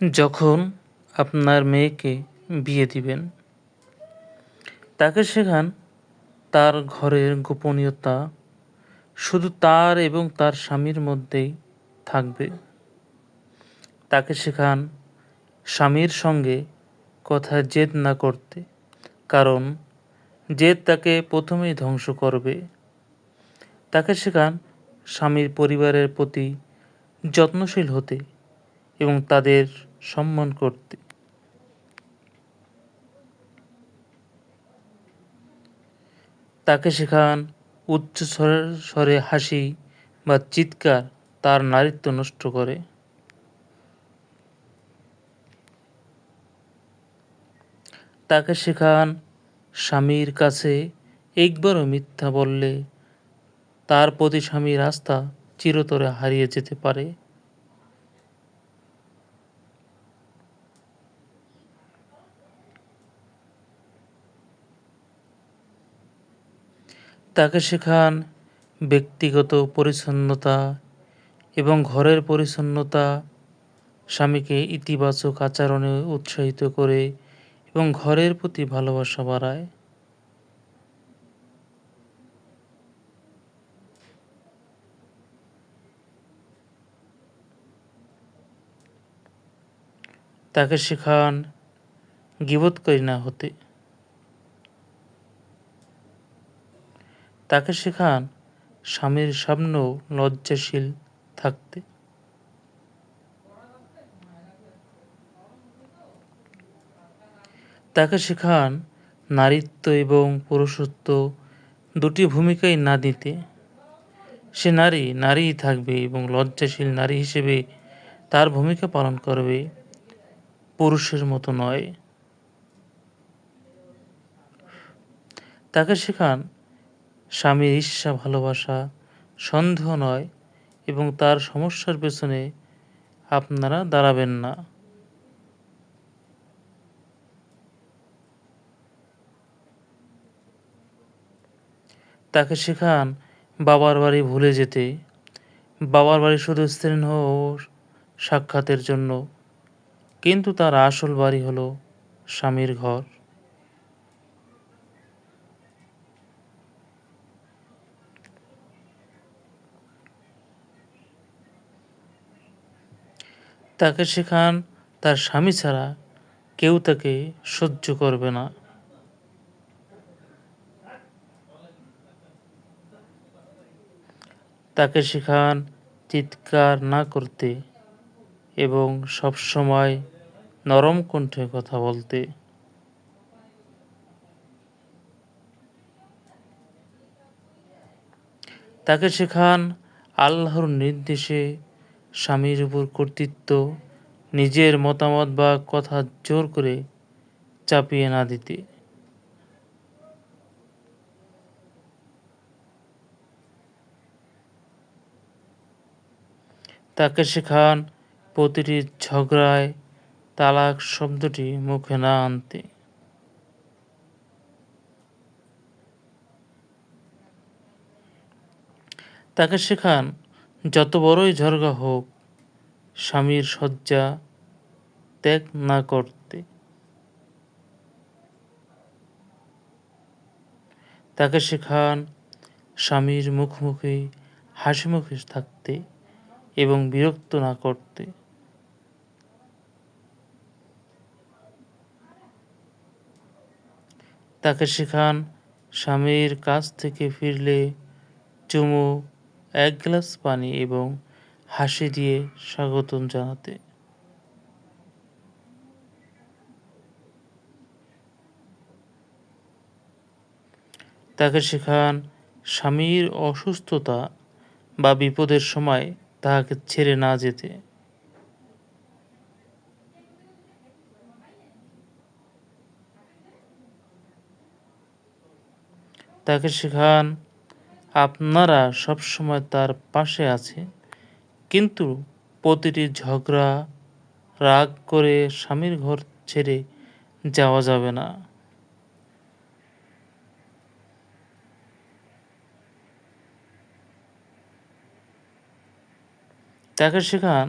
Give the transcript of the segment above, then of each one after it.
যখন আপনার মেয়েকে বিয়ে দিবেন, তাকে শেখান তার ঘরের গোপনীয়তা শুধু তার এবং তার স্বামীর মধ্যেই থাকবে। তাকে শেখান স্বামীর সঙ্গে কথা জেদ না করতে, কারণ জেদ তাকে প্রথমেই ধ্বংস করবে। তাকে শেখান স্বামীর পরিবারের প্রতি যত্নশীল হতে এবং তাদের সম্মান করতে। তাকে শেখান উচ্চ স্বরের স্বরে হাসি বা চিৎকার তার নারীত্ব নষ্ট করে। তাকে শেখান স্বামীর কাছে একবারও মিথ্যা বললে তার প্রতি স্বামীর আস্থা চিরতরে হারিয়ে যেতে পারে। তাকে শেখান ব্যক্তিগত পরিচ্ছন্নতা এবং ঘরের পরিচ্ছন্নতা, স্বামীকে ইতিবাচক আচরণে উৎসাহিত করে এবং ঘরের প্রতি ভালোবাসা বাড়ায়। তাকে শেখান গিবৎকারী না হতে। তাকে শেখান স্বামীর সামনেও লজ্জাশীল থাকতে। তাকে শেখান নারীত্ব এবং পুরুষত্ব দুটি ভূমিকাই না দিতে। সে নারী নারীই থাকবে এবং লজ্জাশীল নারী হিসেবে তার ভূমিকা পালন করবে পুরুষের মতো নয়। তাকে শেখান স্বামীর ঈর্ষা, ভালোবাসা সন্দেহ নয় এবং তার সমস্যার পেছনে আপনারা দাঁড়াবেন না। তাকে শেখান বাবার বাড়ি ভুলে যেতে। বাবার বাড়ি শুধু স্ত্রীন ও সাক্ষাতের জন্য, কিন্তু তার আসল বাড়ি হলো স্বামীর ঘর। তাকে শেখান তার স্বামী ছাড়া কেউ তাকে সহ্য করবে না। তাকে শেখান চিৎকার না করতে এবং সবসময় নরম কণ্ঠে কথা বলতে। তাকে শেখান আল্লাহর নির্দেশে স্বামীর উপর কর্তৃত্ব, নিজের মতামত বা কথা জোর করে চাপিয়ে না দিতে। তাকে শেখান, প্রতিটি ঝগড়ায় তালাক শব্দটি মুখে না আনতে। তাকে শেখান যত বড়ই ঝরগা হোক, স্বামীর শয্যা ত্যাগ না করতে। তাকে শেখান স্বামীর মুখোমুখি হাসি মুখে থাকতে এবং বিরক্ত না করতে। তাকে শেখান স্বামীর কাছ থেকে ফিরলে চুমু এক গ্লাস পানি এবং হাসি দিয়ে স্বাগতম জানাতে। তাকে শেখান, স্বামীর অসুস্থতা বা বিপদের সময় তাহাকে ছেড়ে না যেতে। তাকে শেখান আপনারা সবসময় তার পাশে আছে কিন্তু প্রতিটি ঝগড়া, রাগ করে স্বামীর ঘর ছেড়ে যাওয়া যাবে না। তাকে শেখান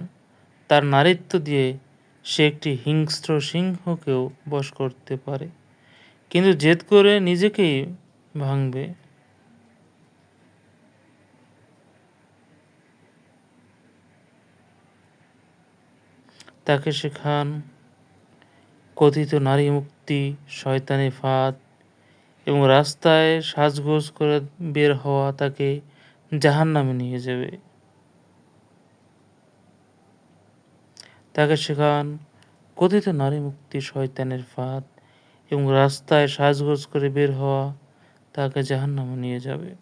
তার নারীত্ব দিয়ে সে একটি হিংস্র সিংহকেও বশ করতে পারে। কিন্তু জেদ করে নিজেকেই ভাঙবে। তাকে শেখান। কথিত নারী মুক্তি, শয়তানি ফাঁদ এবং রাস্তায় সাজগোজ করে বের হওয়া তাকে জাহান নামে নিয়ে যাবে। তাকে শেখান কথিত নারী মুক্তি, শয়তানের ফাঁদ এবং রাস্তায় সাজগোজ করে বের হওয়া তাকে জাহান নামে নিয়ে যাবে।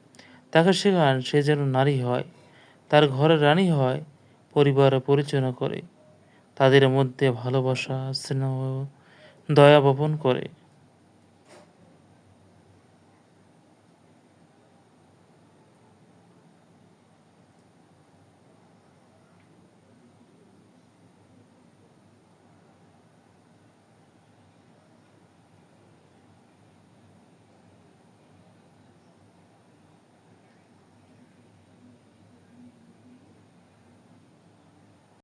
তাকে শেখান সে যেন নারী হয়, তার ঘরের রানী হয়, পরিবারে পরিচালনা করে। তাদের মধ্যে ভালোবাসা স্নেহ দয়া বপন করে।